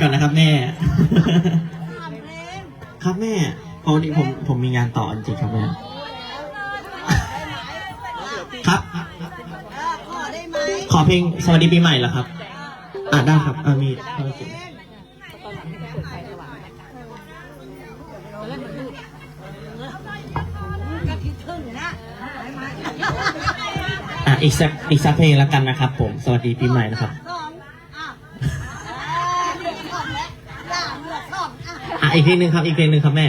ก่อนนะครับแม่ ครับแม่พอดีผมผมมีงานต่อจริงๆครับแม่ ครับ ขอได้ไหมขอเพลงสวัสดีปีใหม่เหรอครับ อ่าได้ครับอ่ามีภารกิจก็คิดถึงนอะอีกสักอีกสักเพลงแล้วกันนะครับ ผม สวัสดีปีใหม่นะครับ อีกเพลงหนึ่งครับ อีกเพลงหนึ่งครับแม่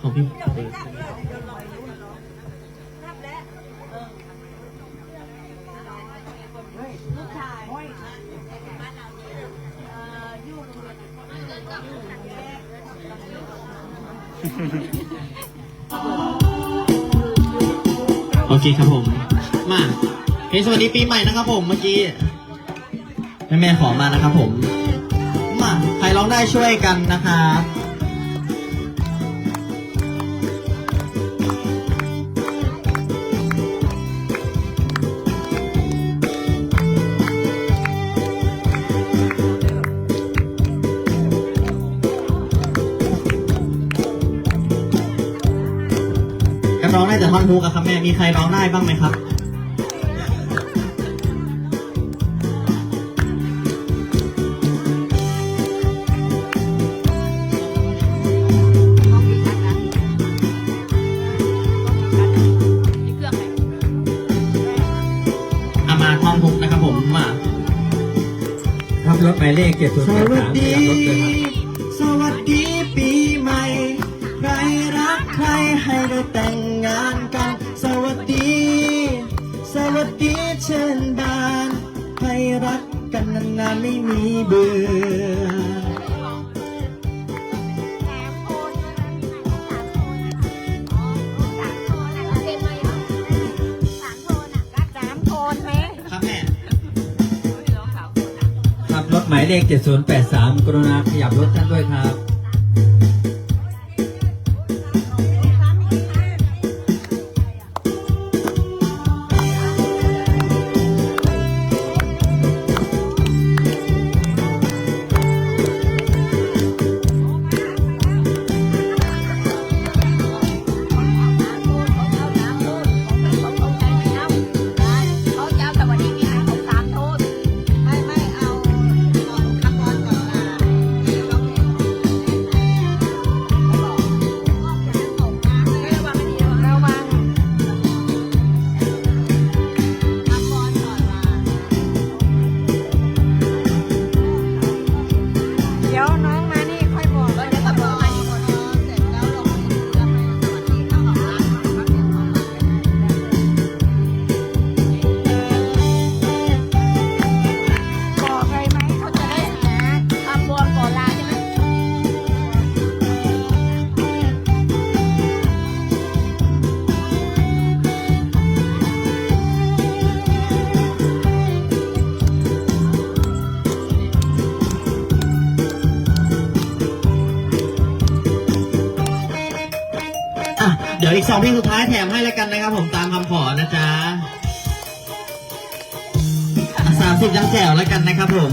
ของพี่โอเคครับผม มาเพลงสวัสดีปีใหม่นะครับผมเมื่อกี้ แม่แม่ขอมานะครับผม มาใครร้องได้ช่วยกันนะครับกันร้องได้แต่ท่อนฮุกอะครับแม่ มีใครร้องได้บ้างไหมครับายเลขเจ็ดศูนย์สแปดวัสสามดีขับรถเลยครับสวัสดีปีใหม่ ใครรักใครให้ได้แต่งงานกัน สวัสดี สวัสดีเชิญบานให้รักกันนานๆไม่มีเบื่อ หมายเลขเจ็ดศูนย์แปดสามกรุณาขยับรถท่านด้วยครับ เดี๋ยวอีกสองเพลงสุดท้ายแถมให้แล้วกันนะครับผมตามคำขอนะจ๊ะสามสิบยังแจ๋วแล้วกันนะครับผม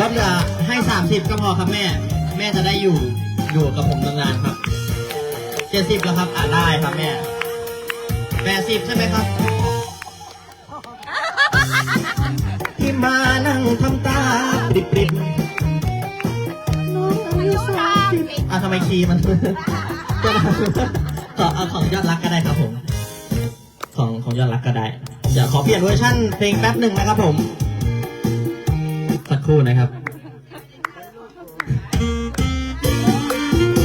ลดเหลือให้สามสิบก็พอครับแม่ แม่จะได้อยู่อยู่กับผมนานๆครับเจ็ดสิบแล้วครับอะได้ครับแม่แปดสิบใช่ไหมครับที่มานั่งทำตาปริบๆ อะทำไมคีย์มันก็ได้ขอเอาของยอดรักก็ได้ครับผม ของของยอดรักก็ได้ เดี๋ยวขอเปลี่ยนเวอร์ชั่นเพลงแป๊บหนึ่งนะครับผม สักครู่นะครับ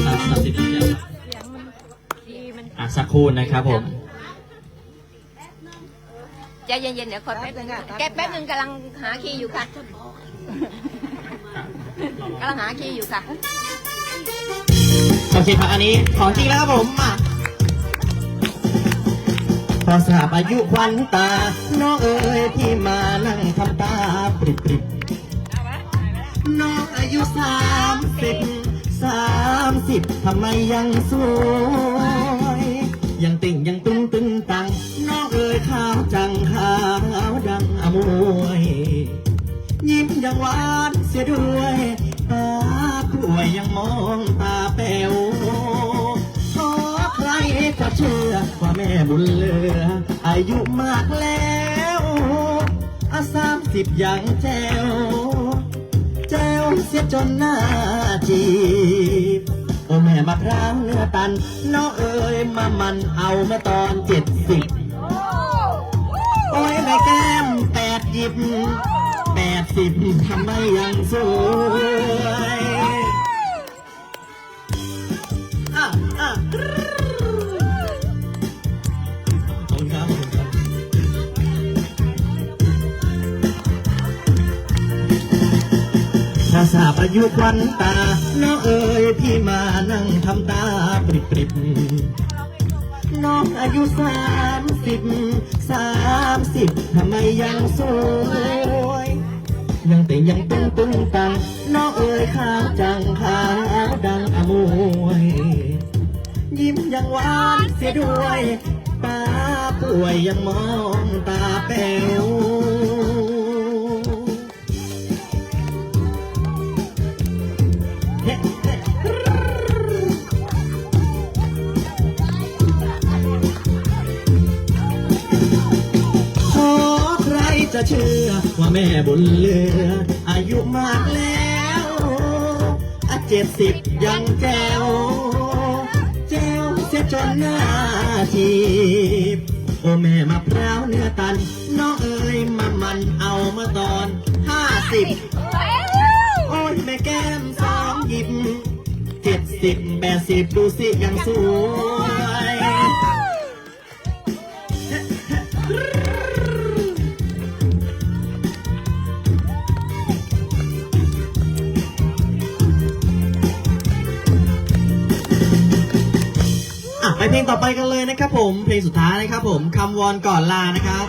อะสามสิบนาทีแล้วอะสักครู่นะครับผมใจเย็นๆเดี๋ยวคอยแป๊บนึงแกแป๊บนึงกำลังหาคีย์อยู่ค่ะกำลังหาคีย์อยู่ค่ะโอเคครับอันนี้ของจริงแล้วครับผมมาพอสาบอายุควันตา น้องเอ๋ยที่มานั่งทำตาปริบปริบน้องอายุสามสิบสามสิบทำไมยังสวยยังติ่งยังตุ้งตึงตัง น้องเอ๋ยขาวจังขาวดังอมวย ยิ้มยังหวานเสียด้วยตากล้วยยังมองตาแป๋ว เชื่อว่าแม่บุญเลือ อายุมากแล้วอาสามสิบยังแจวแจวเสียจนหน้าจีบโอ้แม่มะพร้าวเนื้อตันน้องเอ๋ยมามันเอาเมื่อตอนเจ็ดสิบโอ้ยแม่แก้มแปดหยิบแปดสิบทำไมยังสวย ถ้าทราบอายุควันตาน้องเอ๋ยพี่มานั่งทำตาปริบปริบน้องอายุสามสิบสามสิบทำไมยังสวยยังแต่ยังตึงตึงตังน้องเอ๋ยข้าวจังขาวดังอมวยยิ้มยังหวานเสียด้วยตาป่วยยังมองตาแป๋ว ขอใครจะเชื่อว่าแม่บุญเหลือ อายุมากแล้วอาเจ็ดสิบยังแจวแจวเสียจนหน้าทีบโอแม่มะพร้าวเนื้อตัน น้องเอ๋ยมามันเอามาตอนห้าสิบ แม่แก้มสองหยิบเจ็ดสิบแปดสิบดูสิยังสวยอะไปเพลงต่อไปกันเลยนะครับผม เพลงสุดท้ายนะครับผมคำวอนก่อนลานะครับ